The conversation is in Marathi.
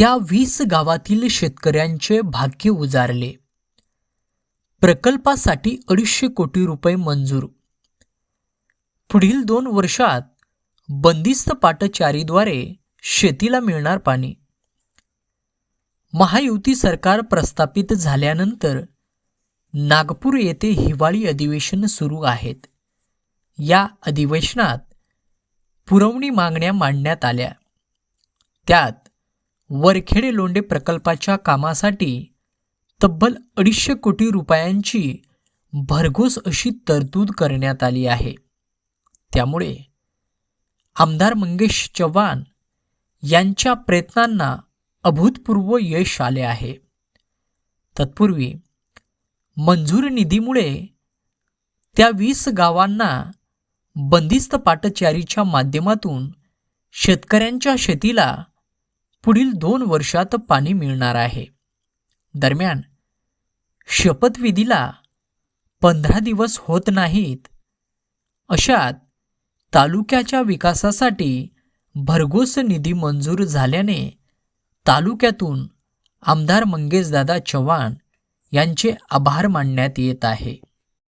त्या वीस गावातील शेतकऱ्यांचे भाग्य उजारले. प्रकल्पासाठी अडीचशे कोटी रुपये मंजूर. पुढील दोन वर्षात बंदिस्त पाटचारीद्वारे शेतीला मिळणार पाणी. महायुती सरकार प्रस्थापित झाल्यानंतर नागपूर येथे हिवाळी अधिवेशन सुरू आहेत. या अधिवेशनात पुरवणी मागण्या मांडण्यात आल्या. त्यात वरखेडे लोंढे प्रकल्पाच्या कामासाठी तब्बल अडीचशे कोटी रुपयांची भरघोस अशी तरतूद करण्यात आली आहे. त्यामुळे आमदार मंगेश चव्हाण यांच्या प्रयत्नांना अभूतपूर्व यश आले आहे. तत्पूर्वी मंजूर निधीमुळे त्या वीस गावांना बंदिस्त पाटचारीच्या माध्यमातून शेतकऱ्यांच्या शेतीला पुढील दोन वर्षात पाणी मिळणार आहे. दरम्यान शपथविधीला पंधरा दिवस होत नाहीत. अशात तालुक्याच्या विकासासाठी भरघोस निधी मंजूर झाल्याने तालुक्यातून आमदार मंगेशदादा चव्हाण यांचे आभार मानण्यात येत आहे.